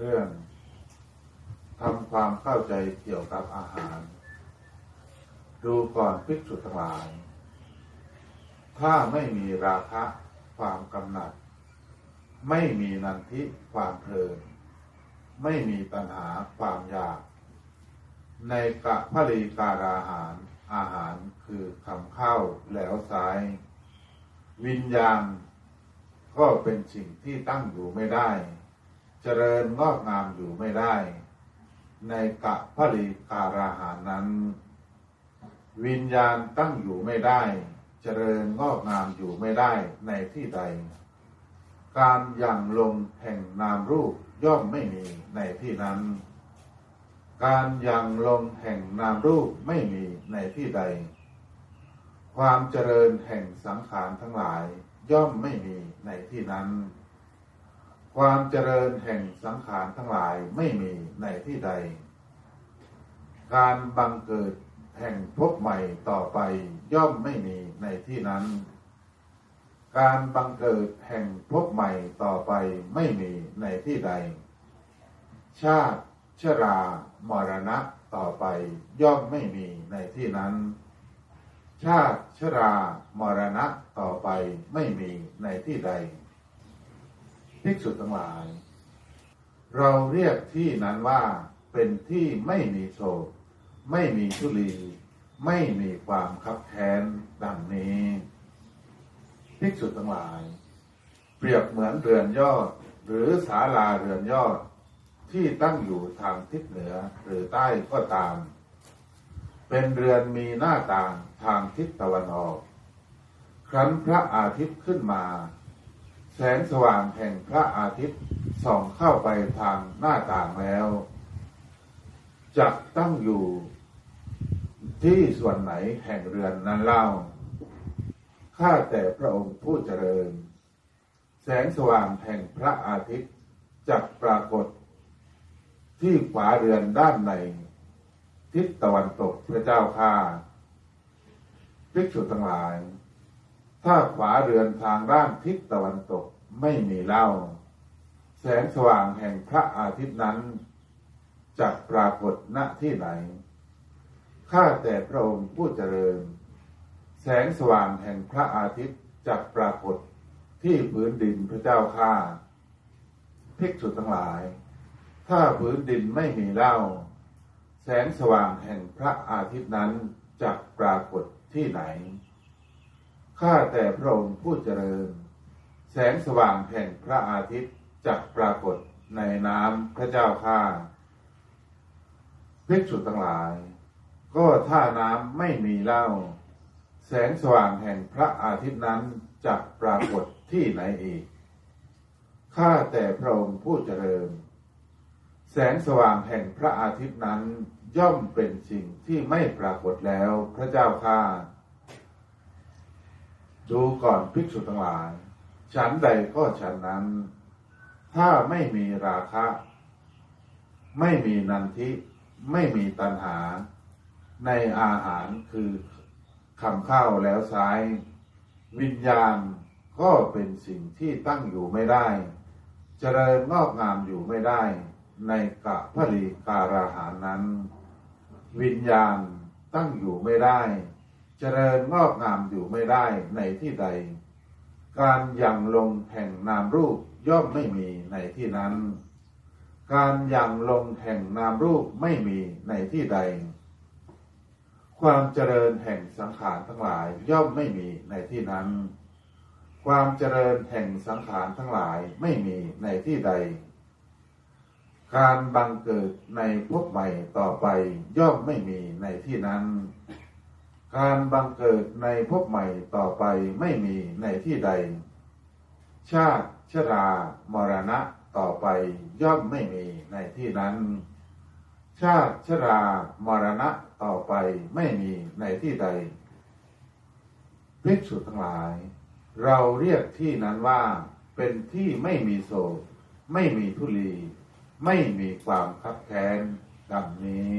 เรื่องทำความเข้าใจเกี่ยวกับอาหาร ดูก่อนภิกษุทั้งหลาย ถ้าไม่มีราคะความกำหนัด ไม่มีนันทิความเพลิน ไม่มีตัณหาความอยาก ในกะพลีการอาหารอาหารคือคำเข้าแล้วซ้าย วิญญาณก็เป็นสิ่งที่ตั้งอยู่ไม่ได้ เจริญงอกงามอยู่ไม่ได้ ในกะพลีการาหานั้น วิญญาณตั้งอยู่ไม่ได้ เจริญงอกงามอยู่ไม่ได้ในที่ใด การยังลงแห่งนามรูปย่อมไม่มีในที่นั้น การยังลงแห่งนามรูปไม่มีในที่ใด ความเจริญแห่งสังขารทั้งหลายย่อมไม่มีในที่นั้น ความเจริญแห่งสังขารทั้งหลายไม่มีในที่ใด การบังเกิดแห่งภพใหม่ต่อไปย่อมไม่มีในที่นั้น การบังเกิดแห่งภพใหม่ต่อไปไม่มีในที่ใด ชาติชรามรณะต่อไปย่อมไม่มีในที่นั้น ชาติชรามรณะต่อไปไม่มีในที่ใด ภิกษุทั้งหลาย เราเรียกที่นั้นว่าเป็นที่ไม่มีโศกไม่มีทุลี ไม่มีความคับแค้นดังนี้ภิกษุทั้งหลาย เปรียบเหมือนเรือนยอด หรือศาลาเรือนยอด ที่ตั้งอยู่ทางทิศเหนือหรือใต้ก็ตาม เป็นเรือนมีหน้าต่างทางทิศตะวันออก ครั้นพระอาทิตย์ขึ้นมา แสงสว่างแห่งพระอาทิตย์ส่องเข้าไปทางหน้าต่างแล้วจะตั้งอยู่ที่ส่วนไหนแห่งเรือนนั้นเล่า ข้าแต่พระองค์ผู้เจริญ แสงสว่างแห่งพระอาทิตย์จะปรากฏ ที่ขวาเรือนด้านใน ทิศตะวันตกพระเจ้าข้าภิกษุทั้งหลาย ถ้าขวาเรือนทางด้านทิศตะวันตกไม่มีเล่า แสงสว่างแห่งพระอาทิตย์นั้นจะปรากฏณที่ไหน ข้าแต่พระองค์ผู้เจริญ แสงสว่างแห่งพระอาทิตย์จะปรากฏที่พื้นดินพระเจ้าข้าภิกษุทั้งหลาย ถ้าพื้นดินไม่มีเล่า แสงสว่างแห่งพระอาทิตย์นั้นจะปรากฏที่ไหน ข้าแต่พระองค์ผู้เจริญ แสงสว่างแห่งพระอาทิตย์จะปรากฏในน้ำพระเจ้าข้าภิกษุทั้งหลาย ก็ถ้าน้ำไม่มีเล่า แสงสว่างแห่งพระอาทิตย์นั้นจะปรากฏที่ไหนอีก ข้าแต่พระองค์ผู้เจริญ แสงสว่างแห่งพระอาทิตย์นั้นย่อมเป็นสิ่งที่ไม่ปรากฏแล้วพระเจ้าข้า ดูก่อนภิกษุทั้งหลาย ฉันใดก็ฉันนั้น ถ้าไม่มีราคะ ไม่มีนันทิ ไม่มีตัณหา ในอาหารคือคำข้าวแล้วซ้าย วิญญาณก็เป็นสิ่งที่ตั้งอยู่ไม่ได้เจริญงอกงามอยู่ไม่ได้ ในกะพลีการาหารนั้น วิญญาณตั้งอยู่ไม่ได้ เจริญงอกงามอยู่ไม่ได้ในที่ใด การยังลงแห่งนามรูปย่อมไม่มีในที่นั้น การยังลงแห่งนามรูปไม่มีในที่ใด ความเจริญแห่งสังขารทั้งหลายย่อมไม่มีในที่นั้น ความเจริญแห่งสังขารทั้งหลายไม่มีในที่ใด การบังเกิดในภพใหม่ต่อไปย่อมไม่มีในที่นั้น การบังเกิดในภพใหม่ต่อไปไม่มีในที่ใด ชาติชรามรณะต่อไปย่อมไม่มีในที่นั้น ชาติชรามรณะต่อไปไม่มีในที่ใดภิกษุทั้งหลาย เราเรียกที่นั้นว่าเป็นที่ไม่มีโศกไม่มีทุลี ไม่มีความคับแค้นดังนี้